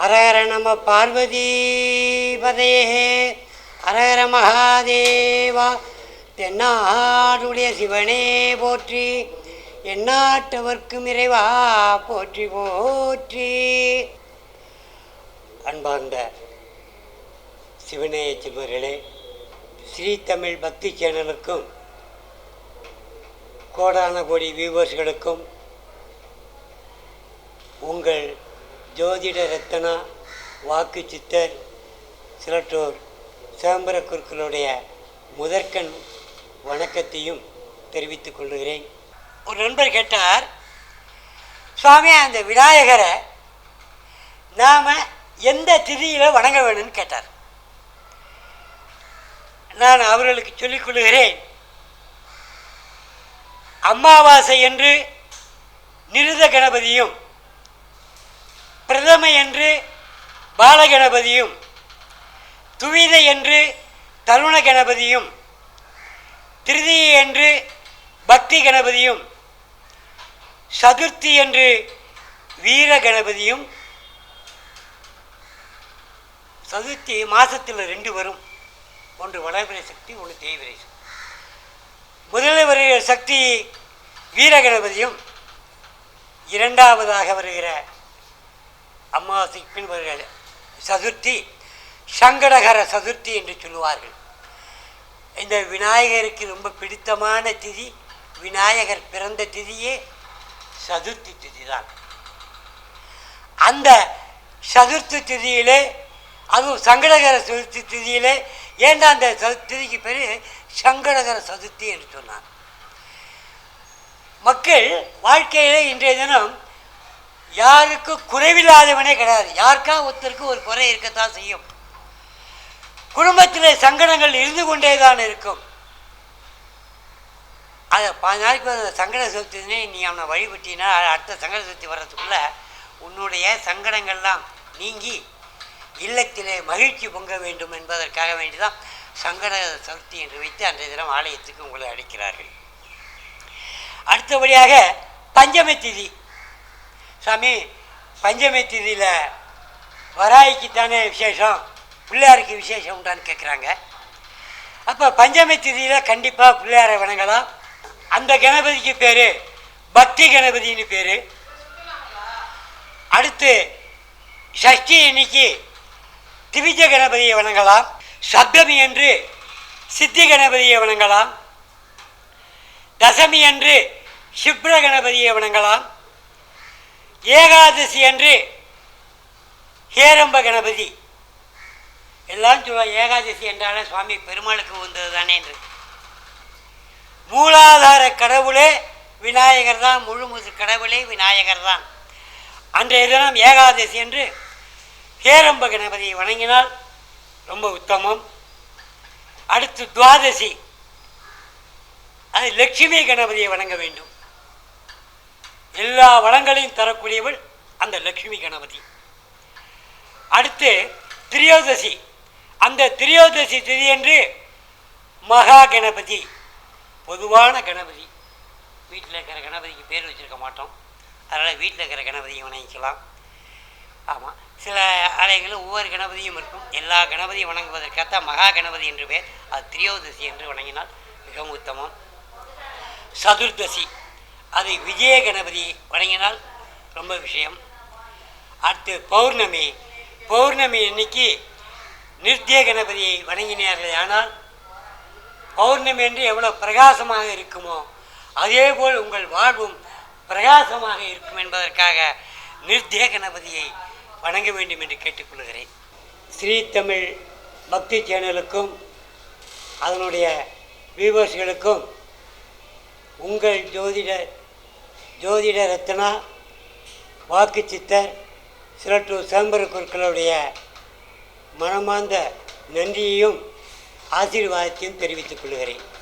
ஹரஹர நம பார்வதி பதையே ஹரஹர மகாதேவா தென்னாடுடைய சிவனே போற்றி எந்நாட்டவர்க்கும் இறைவா போற்றி போற்றி. அன்பார்ந்த சிவநேய செல்வர்களே ஸ்ரீ தமிழ் பக்தி சேனலுக்கும் கோடான கோடி வியூவர்ஸ்களுக்கும் உங்கள் ஜோதிட ரத்தனா வாக்கு சித்தர் சிலற்றோர் சிதம்பர குருக்களுடைய முதற்கண் வணக்கத்தையும் தெரிவித்துக் கொள்கிறேன். ஒரு நண்பர் கேட்டார் சுவாமி அந்த விநாயகரை நாம் எந்த திதியில் வணங்க வேணும்னு கேட்டார். நான் அவர்களுக்கு சொல்லிக் கொள்கிறேன் அமாவாசை என்று நிருத கணபதியும் பிரதம என்று பாலகணபதியும் துவித என்று தருண கணபதியும் திருதியை என்று பக்தி கணபதியும் சதுர்த்தி என்று வீர கணபதியும் சதுர்த்தி மாதத்தில் ரெண்டு வரும். ஒன்று வளர்பிறை சக்தி ஒன்று தேய்விரை சக்தி. முதலில் வருகிற சக்தி வீர கணபதியும் இரண்டாவதாக வருகிற அமாவாசைக்கு பின் வருகிற சதுர்த்தி சங்கடகர சதுர்த்தி என்று சொல்லுவார்கள். இந்த விநாயகருக்கு ரொம்ப பிடித்தமான திதி விநாயகர் பிறந்த திதியே சதுர்த்தி திதி தான் அந்த சதுர்த்தி திதியிலே அதுவும் சங்கடகர சதுர்த்தி திதியிலே ஏண்டா அந்த சது- திதிக்கு பேர் சங்கடகர சதுர்த்தி என்று சொன்னார். மக்கள் வாழ்க்கையிலே இன்றைய தினம் யாருக்கு குறைவில்லாதவனே கிடையாது. யாருக்கா ஒருத்தருக்கு ஒரு குறை இருக்கத்தான் செய்யும். குடும்பத்தில் சங்கடங்கள் இருந்து கொண்டே தான் இருக்கும். அதை பாஞ்சு நாளைக்கு அந்த சங்கட சக்தினே நீ அவனை வழிபட்டினா அடுத்த சங்கட சதுர்த்தி வர்றதுக்குள்ள உன்னுடைய சங்கடங்கள்லாம் நீங்கி இல்லத்திலே மகிழ்ச்சி பொங்க வேண்டும் என்பதற்காக வேண்டிதான் சங்கட சதுர்த்தி என்று வைத்து அன்றைய தினம் ஆலயத்துக்கு உங்களை அழைக்கிறார்கள். அடுத்தபடியாக பஞ்சமி திதி. சாமி பஞ்சமி திதியில் வராய்க்கு தானே விசேஷம்? பிள்ளையாருக்கு விசேஷம் உண்டான்னு கேட்குறாங்க அப்போ பஞ்சமி திதியில் கண்டிப்பாக பிள்ளையாரை வணங்கலாம். அந்த கணபதிக்கு பேர் பக்தி கணபதினு பேர். அடுத்து சஷ்டி இன்னைக்கு திவிஜ கணபதியை வணங்கலாம். சப்தமி என்று சித்தி கணபதியை வணங்கலாம். தசமி அன்று சிப்ர கணபதியை வணங்கலாம். ஏகாதசி அன்று ஹேரம்ப கணபதி. எல்லாம் சொல்லுவாங்க ஏகாதசி என்றாலே சுவாமி பெருமாளுக்கு வந்தது தானே என்று. மூலாதார கடவுளே விநாயகர் தான் முழுமுது கடவுளே விநாயகர் தான். அன்றைய தினம் ஏகாதசி என்று ஹேரம்ப கணபதியை வணங்கினால் ரொம்ப உத்தமம். அடுத்து துவாதசி. அது லட்சுமி கணபதியை வணங்க வேண்டும். எல்லா வளங்களையும் தரக்கூடியவள் அந்த லக்ஷ்மி கணபதி. அடுத்து திரியோதசி. அந்த திரியோதசி திதியன்று மகா கணபதி பொதுவான கணபதி. வீட்டில் இருக்கிற கணபதிக்கு பேர் வச்சிருக்க மாட்டோம். அதனால் வீட்டில் இருக்கிற கணபதியை வணங்கிக்கலாம். ஆமாம் சில ஆலயங்களில் ஒவ்வொரு கணபதியும் இருக்கும். எல்லா கணபதியும் வணங்குவதற்காகத்தான் மகா கணபதி என்று பேர் அது திரியோதசி என்று வணங்கினால் மிகவும் உத்தமம். சதுர்தசி. அதை விஜய கணபதி வணங்கினால் ரொம்ப விஷயம். அடுத்து பௌர்ணமி. பௌர்ணமி அன்னைக்கு நிர்த்திய கணபதியை வணங்கினார்கள் ஆனால் பௌர்ணமி என்று எவ்வளோ பிரகாசமாக இருக்குமோ அதேபோல் உங்கள் வாழ்வும் பிரகாசமாக இருக்கும் என்பதற்காக நிர்த்திய கணபதியை வணங்க வேண்டும் என்று கேட்டுக்கொள்கிறேன். ஸ்ரீ தமிழ் பக்தி சேனலுக்கும் அதனுடைய வியூவர்ஸ்களுக்கும் உங்கள் ஜோதிட ஜோதிட ரத்னா வாக்கு சித்தர் சிலட்டூர் சிதம்பர குருக்களுடைய மனமார்ந்த நன்றியையும் ஆசீர்வாதத்தையும் தெரிவித்துக் கொள்கிறேன்.